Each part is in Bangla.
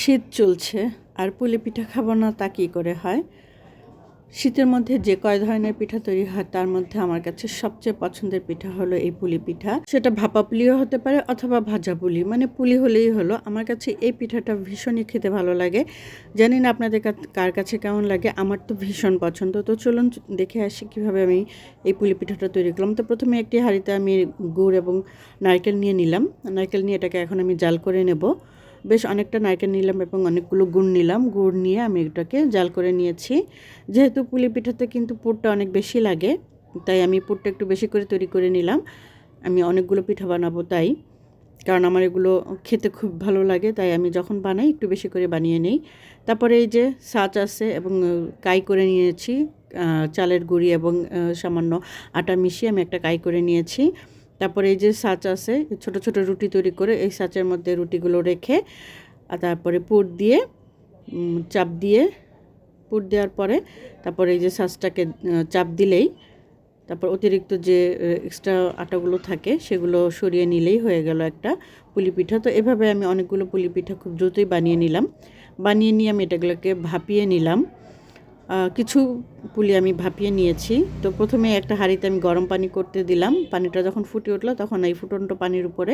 শীত চলছে, আর পুলি পিঠা খাব না, তা কী করে হয়? শীতের মধ্যে যে কয় ধরনের পিঠা তৈরি হয়, তার মধ্যে আমার কাছে সবচেয়ে পছন্দের পিঠা হলো এই পুলি পিঠা। সেটা ভাপা পুলিও হতে পারে অথবা ভাজা পুলি মানে পুলি হলেই হলো। আমার কাছে এই পিঠাটা ভীষণই খেতে ভালো লাগে। জানি না আপনাদের কার কাছে কেমন লাগে, আমার তো ভীষণ পছন্দ। তো চলুন দেখে আসি কীভাবে আমি এই পুলি পিঠাটা তৈরি করলাম। তো প্রথমে একটি হাঁড়িতে আমি গুড় এবং নারকেল নিয়ে নিলাম। নারকেল নিয়ে এটাকে এখন আমি জাল করে নেব। বেশ অনেকটা নারকেল নিলাম এবং অনেকগুলো গুড় নিলাম। গুড় নিয়ে আমি এটাকে জাল করে নিয়েছি। যেহেতু পুলি পিঠাতে কিন্তু পুরটা অনেক বেশি লাগে, তাই আমি পুরটা একটু বেশি করে তৈরি করে নিলাম। আমি অনেকগুলো পিঠা বানাবো তাই, কারণ আমার এগুলো খেতে খুব ভালো লাগে, তাই আমি যখন বানাই একটু বেশি করে বানিয়ে নেই। তারপরে এই যে সাচ আছে এবং কাই করে নিয়েছি চালের গুঁড়ি এবং সামান্য আটা মিশিয়ে আমি একটা কাই করে নিয়েছি। তারপরে এই যে সাচ আছে, ছোট ছোট রুটি তৈরি করে এই সাচের মধ্যে রুটিগুলো রেখে, আর তারপরে পুর দিয়ে চাপ দিয়ে, পুর দেওয়ার পরে তারপরে এই যে সাজটাকে চাপ দিলেই, তারপর অতিরিক্ত যে এক্সট্রা আটাগুলো থাকে সেগুলো সরিয়ে নিলেই হয়ে গেল একটা পুলি পিঠা। তো এভাবে আমি অনেকগুলো পুলি পিঠা খুব দ্রুতই বানিয়ে নিলাম। বানিয়ে নিয়ে আমি এটাগুলোকে ভাপিয়ে নিলাম। কিছু পুলি আমি ভাপিয়ে নিয়েছি। তো প্রথমে একটা হাঁড়িতে আমি গরম পানি করতে দিলাম। পানিটা যখন ফুটে উঠল তখন এই ফুটন্ত পানির উপরে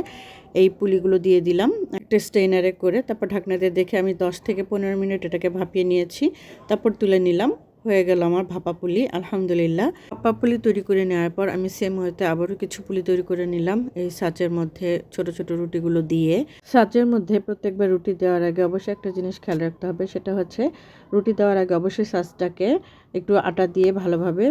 এই পুলিগুলো দিয়ে দিলাম একটা স্টেইনারে করে। তারপর ঢাকনাতে দেখে আমি দশ থেকে পনেরো মিনিট এটাকে ভাপিয়ে নিয়েছি। তারপর তুলে নিলাম। হয়ে গেল আমার ভাপা পুলি, আলহামদুলিল্লাহ। ভাপা পুলি তৈরি করে নেওয়ার পর আমি সেম হয়তো আবারও কিছু পুলি তৈরি করে নিলাম এই সাচের মধ্যে ছোট ছোট রুটিগুলো দিয়ে। সাচের মধ্যে প্রত্যেকবার রুটি দেওয়ার আগে অবশ্যই একটা জিনিস খেয়াল রাখতে হবে, সেটা হচ্ছে রুটি দেওয়ার আগে অবশ্যই সাজটাকে একটু আটা দিয়ে ভালোভাবে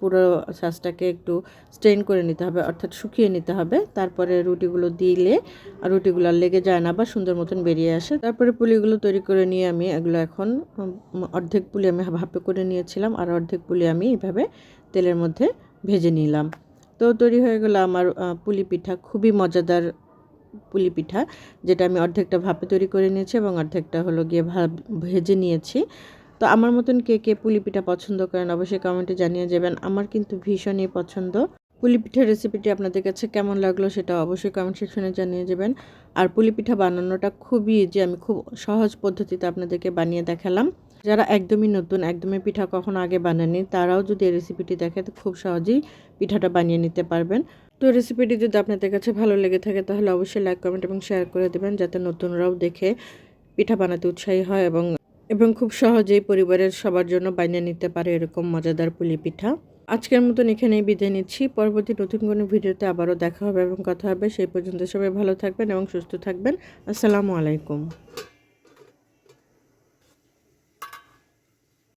পুরো সাজটাকে একটু স্ট্রেন করে নিতে হবে, অর্থাৎ শুকিয়ে নিতে হবে। তারপরে রুটিগুলো দিলে আর রুটিগুলো লেগে যায় না বা সুন্দর মতন বেরিয়ে আসে। তারপরে পুলিগুলো তৈরি করে নিয়ে আমি এগুলো এখন অর্ধেক পুলি আমি ভাপে করে নিয়েছিলাম আর অর্ধেক পুলি আমি এইভাবে তেলের মধ্যে ভেজে নিলাম। তো তৈরি হয়ে গেল আমার পুলি পিঠা, খুবই মজাদার পুলি পিঠা, যেটা আমি অর্ধেকটা ভাপে তৈরি করে নিয়েছি এবং অর্ধেকটা হলো গিয়ে ভাব ভেজে নিয়েছি। তো আমার মতন কে কে পুলি পিঠা পছন্দ করেন অবশ্যই কমেন্টে জানিয়ে যাবেন। আমার কিন্তু ভীষণই পছন্দ। পুলি পিঠার রেসিপিটি আপনাদের কাছে কেমন লাগল সেটা অবশ্যই কমেন্ট সেকশনে জানিয়ে যাবেন। আর পুলি পিঠা বানানোটা খুবই যে আমি খুব সহজ পদ্ধতিতে আপনাদেরকে বানিয়ে দেখালাম। যারা একদমই নতুন, একদমই পিঠা কখনো আগে বানাননি, তারাও যদি এই রেসিপিটি দেখে, তো খুব সহজেই পিঠাটা বানিয়ে নিতে পারবেন। তো রেসিপিটি যদি আপনাদের কাছে ভালো লেগে থাকে, তাহলে অবশ্যই লাইক কমেন্ট এবং শেয়ার করে দেবেন, যাতে নতুনরাও দেখে পিঠা বানাতে উৎসাহী হয় এবং এবং খুব সহজেই পরিবারের সবার জন্য বানিয়ে নিতে পারে এরকম মজাদার পুলি পিঠা। আজকের মতন এখানেই বিদায় নিচ্ছি। পরবর্তী নতুন কোনো ভিডিওতে আবারও দেখা হবে এবং কথা হবে। সেই পর্যন্ত সবাই ভালো থাকবেন এবং সুস্থ থাকবেন। আসসালামু আলাইকুম।